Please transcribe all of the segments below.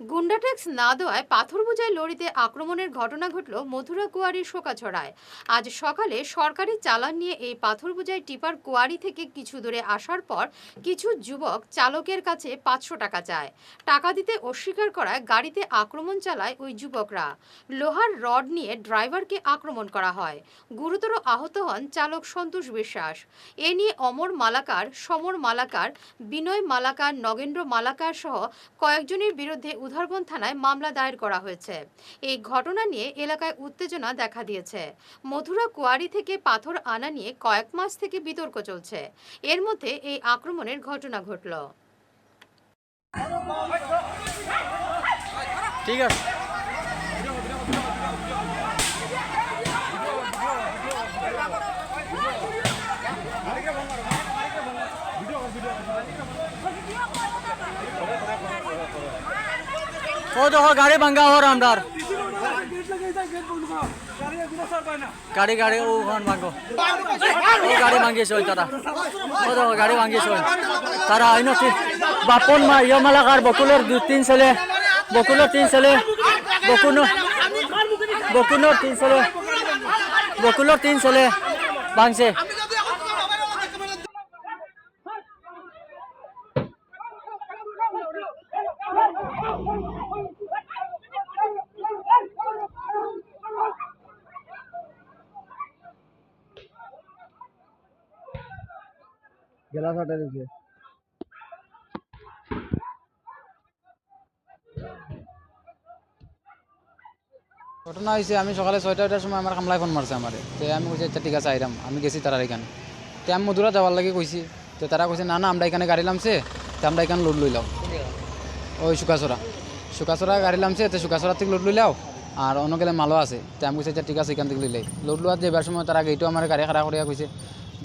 গুন্ডা ট্যাক্স না দেওয়ায় পাথর বোঝাই লরিতে আক্রমণের ঘটনা ঘটল মধুরা কুয়ারির শোকাছড়ায়। আজ সকালে সরকারি চালান নিয়ে এই পাথর বোঝাই টিপার কুয়ারি থেকে কিছু দূরে আসার পর কিছু যুবক চালকের কাছে পাঁচশো টাকা চায়। টাকা দিতে অস্বীকার করায় গাড়িতে আক্রমণ চালায় ওই যুবকরা। লোহার রড নিয়ে ড্রাইভারকে আক্রমণ করা হয়। গুরুতর আহত হন চালক সন্তোষ বিশ্বাস। এ নিয়ে অমর মালাকার, সমর মালাকার, বিনয় মালাকার, নগেন্দ্র মালাকার সহ কয়েকজনের বিরুদ্ধে উধারবন থানায় মামলা দায়ের করা হয়েছে। এই ঘটনা নিয়ে এলাকায় উত্তেজনা দেখা দিয়েছে। মধুরা কুয়ারি থেকে পাথর আনা নিয়ে কয়েক মাস থেকে বিতর্ক চলছে। এর মধ্যে এই আক্রমণের ঘটনা ঘটল। ঠিক আছে। ও দেখো গাড়ি ভাঙ্গা হর আমরার। গাড়ি গাড়ি, ও ওখান ভাঙ্গো ও গাড়ি ভাঙ্গিয়েছে ওই তারা। ও দেখো গাড়ি ভাঙ্গিয়েছে ওই। তারা আইন বাপন মা, ইয় মালাকার বকুলের দু তিন ছেলে বকুলের তিন ছেলে, বকুনো বকুনোর তিন ছেলে বকুলোর তিন ছেলে ভাঙছে। গেলা ফাটা দিছে। ঘটনা হয়েছে আমি সকালে ছয়টাটার সময় আমার কামলায় ফোন মারছে আমার। তো আমি কইছি আচ্ছা ঠিক আছে, আইরাম। আমি গেছি তারার এখানে। তো আমি মধুরা যাওয়ার লাগে কইছি। তো তারা কইছে, না না, আমরা এখানে গাড়ি লামছে তো আমরা এখানে লোড লইলাম ওই শুকাছড়া। শুকাছড়া গাড়ি লামছে তো শুকাছড়া থেকে লোড লইলাও আর অন্য গেলে মালও আছে। তো আমি কইছি আচ্ছা ঠিক আছে, এখান থেকে লইলাই লোড লোয়ার যাবার সময়, তারা গেইটো আমার গাড়ি খাড়া করিয়া কইছে।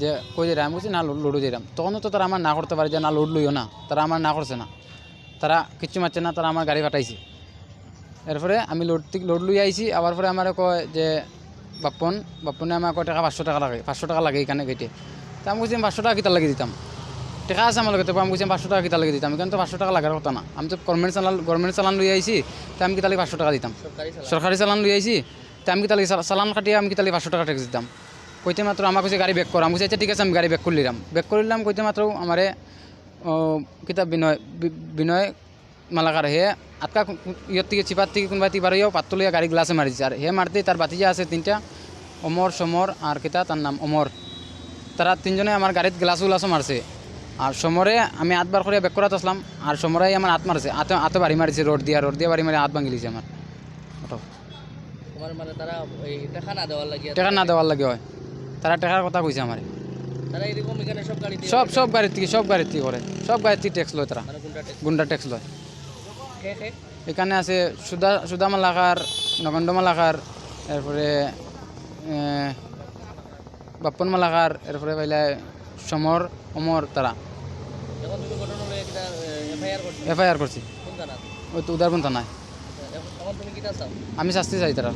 যে কই যাই আমি কইছি না লোড যাইরাম তখনও তো তারা আমার না করতে পারে যে না লোড লইও না তারা আমার না করছে না। তারা কিচ্ছু মারছে না তারা আমার গাড়ি ফাটাইছে। এরপরে আমি লোড থেকে লোড লই আইছি আবার পরে আমার কয় যে বাপন বাপনে আমার কয় টাকা পাঁচশো টাকা লাগে পাঁচশো টাকা লাগে এখানে গেটে তা আমি কইছি পাঁচশো টাকা কিতা লাগিয়ে দিতাম? টাকা আছে আমার লগে আমি কইছি পাঁচশো টাকা কিতা লাগিয়ে দিতাম? কিন্তু তো পাঁচশো টাকা লাগার কথা না। আমি তো গভর্নমেন্ট চালান গভর্নমেন্ট চালান লই আইছি তা আমি কিতালি পাঁচশো টাকা দিতাম। সরকারি চালান। লই আইছি তা আমি কিতালি চালান কাটিয়ে আমি কিতালি পাঁচশো টাকা ট্যাক্স দিতাম। কইতে মাত্র আমার কাছে গাড়ি বেক কর। আমি আচ্ছা ঠিক আছে আমি গাড়ি বেক করলিলাম বেক করলিলাম কইতে মাত্র আমারে ও, কিতা বিনয় বিনয় মালাকার হে আটকা ইয়র থেকে চিপার থেকে কোনোবা তিবার ইয়েও পাত্র লইয়া গাড়ি গ্লাসে মারিছে। আর হে মারতে তার বাতিজা আছে তিনটা অমর সমর আর কিতা তার নাম অমর। তারা তিনজনে আমার গাড়িত গ্লাস উলাসও মারছে। আর সমরে আমি আটবার করে বেক করাতে আসলাম। আর সমরাই আমার হাত মারছে। হাতে হাতে বাড়ি মারিছে রোড দিয়া রোড দিয়া বাড়ি মারি হাত ভাঙিলিছে আমার। ওটো তোমার মানে তারা এই টাকা না দেওয়ার লাগিয়া টাকা না দেওয়ার লাগে হয়। তারা টাকার কথা কইছে আমার। সব সব গাড়ির থেকে সব গাড়ির থেকে করে। সব গাড়ির থেকে ট্যাক্স লয় তারা। মানে গুন্ডা ট্যাক্স লয়। এখানে আছে সুদা সুদা মালাকার নগণ্ড মালাকার এরপরে বাপ্পন মালাকার এরপরে পাইলে সমর অমর তারা। এফআইআর করছি। ওই তো উদারবন থানায়। এখন তুমি কিটা চাও? আমি শাস্তি চাই তারা